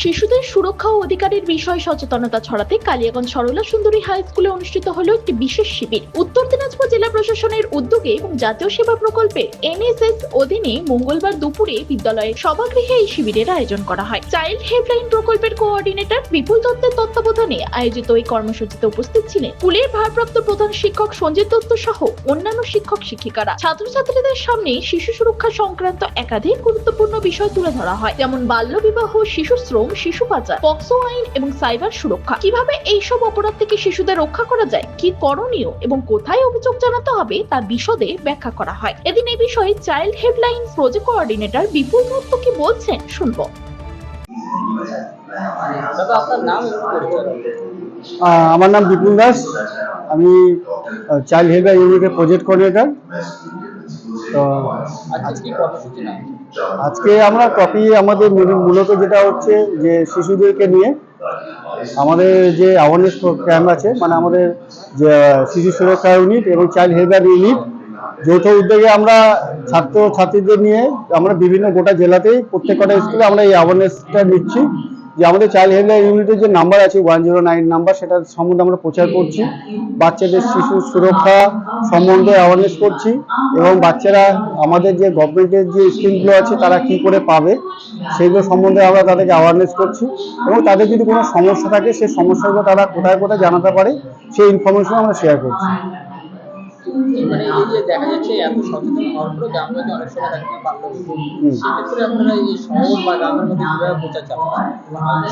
শিশুদের সুরক্ষা ও অধিকারের বিষয়ে সচেতনতা ছড়াতে কালিয়াগঞ্জ সরলা সুন্দরী হাই স্কুলে অনুষ্ঠিত হলো একটি বিশেষ শিবির। উত্তর দিনাজপুর জেলা প্রশাসনের উদ্যোগে এবং জাতীয় সেবা প্রকল্পের এনএসএস অধীনে মঙ্গলবার দুপুরে বিদ্যালয়ের সভাগৃহে এই শিবিরের আয়োজন করা হয়। চাইল্ড হেল্পলাইন প্রকল্পের কোঅর্ডিনেটর বিপুল দত্তের তত্ত্বাবধানে আয়োজিত এই কর্মসূচিতে উপস্থিত ছিলেন স্কুলের ভারপ্রাপ্ত প্রধান শিক্ষক সঞ্জিত দত্ত সহ অন্যান্য শিক্ষক শিক্ষিকারা। ছাত্রছাত্রীদের সামনে শিশু সুরক্ষা সংক্রান্ত একাধিক গুরুত্বপূর্ণ বিষয় তুলে ধরা হয়, যেমন বাল্য বিবাহ শিশু শ্রম শিশু পাচার পক্সো আইন এবং সাইবার সুরক্ষা। কীভাবে এইসব অপরাধ থেকে শিশুদের রক্ষা করা যায় কি করণীয় এবং কোথায় অভিযোগ জানাতে হবে তা বিশদে ব্যাখ্যা করা হয়। এদিন এই বিষয়ে child helpline project coordinator Bipul Dutta কি বলছেন শুনব। এবং আমার নাম বিপুল দাস। আমি চাইল্ড হেল্পার ইউনিটের প্রজেক্ট কোঅর্ডিনেটর। তো আজকে আমরা কপি আমাদের মূলত যেটা হচ্ছে যে শিশুদেরকে নিয়ে আমাদের যে অ্যাওয়ারনেস ক্যাম্প আছে মানে আমাদের যে শিশু সুরক্ষা ইউনিট এবং চাইল্ড হেল্পার ইউনিট যৌথ উদ্যোগে আমরা ছাত্র ছাত্রীদের নিয়ে আমরা বিভিন্ন গোটা জেলাতেই প্রত্যেকটা স্কুলে আমরা এই অ্যাওয়ারনেসটা নিচ্ছি। যে আমাদের চাইল্ড হেল্পলাইন ইউনিটের যে নাম্বার আছে ওয়ান জিরো নাইন নাম্বার সেটার সম্বন্ধে আমরা প্রচার করছি। বাচ্চাদের শিশু সুরক্ষা সম্বন্ধে অ্যাওয়ারনেস করছি এবং বাচ্চারা আমাদের যে গভর্নমেন্টের যে স্কিমগুলো আছে, তারা কি করে পাবে সেইগুলো সম্বন্ধে আমরা তাদেরকে অ্যাওয়ারনেস করছি এবং তাদের যদি কোনো সমস্যা থাকে, সেই সমস্যাগুলো তারা কোথায় কোথায় জানাতে পারে, সেই ইনফরমেশন আমরা শেয়ার করছি। মানে এই যে দেখা যাচ্ছে এত সচেতন হওয়ার পরে গ্রামগঞ্জে অনেক সময় বিবাহ। হুম। সেক্ষেত্রে আপনারা এই শহর বা গ্রামের মধ্যে কীভাবে প্রচার চালান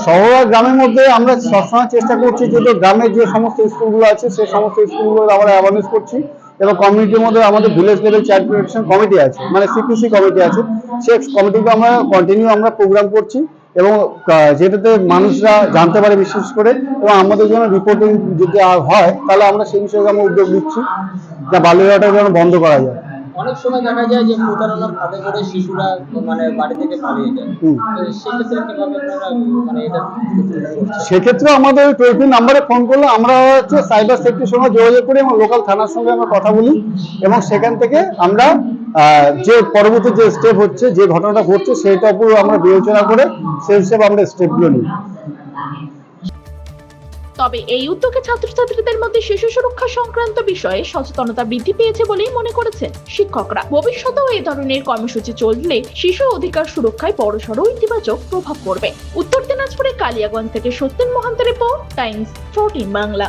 শহর আর গ্রামের মধ্যে আমরা সবসময় চেষ্টা করছি যে গ্রামের যে সমস্ত স্কুলগুলো আছে সেই সমস্ত স্কুলগুলো আমরা অ্যাওয়ারনেস করছি এবং কমিউনিটির মধ্যে আমাদের village level child protection committee আছে মানে সিপিসি কমিটি আছে সেই কমিটিকে আমরা কন্টিনিউ আমরা প্রোগ্রাম করছি এবং যেটাতে মানুষরা জানতে পারে বিশেষ করে এবং আমাদের জন্য রিপোর্টিং যদি হয় তাহলে আমরা সেই বিষয়ে আমরা উদ্যোগ নিচ্ছি যা বাল্য বিবাহটা যেন বন্ধ করা যায়। অনেক সময় দেখা যায় যে প্রতারণার ফাঁদে করে শিশুরা মানে বাড়ি থেকে পালিয়ে যায়। সেক্ষেত্রে কীভাবে আপনারা মানে এটা সেক্ষেত্রে আমাদের টোল ফ্রি নাম্বারে ফোন করলে আমরা হচ্ছে সাইবার সেফটির সঙ্গে যোগাযোগ করি এবং লোকাল থানার সঙ্গে আমরা কথা বলি এবং সেখান থেকে আমরা যে পরবর্তী যে স্টেপ হচ্ছে, যে ঘটনাটা ঘটছে সেটার উপর আমরা বিবেচনা করে সেই হিসেবে আমরা স্টেপগুলো নিই। তবে এই উদ্যোগে ছাত্রছাত্রীদের মধ্যে শিশু সুরক্ষা সংক্রান্ত বিষয়ে সচেতনতা বৃদ্ধি পেয়েছে বলেই মনে করেছেন শিক্ষকরা। ভবিষ্যতেও এই ধরনের কর্মসূচি চললে শিশু অধিকার সুরক্ষায় বড়সড় ইতিবাচক প্রভাব পড়বে। উত্তর দিনাজপুরে কালিয়াগঞ্জ থেকে সত্যেন মহান্তের রিপোর্ট, টাইমস, ফোরটিন বাংলা।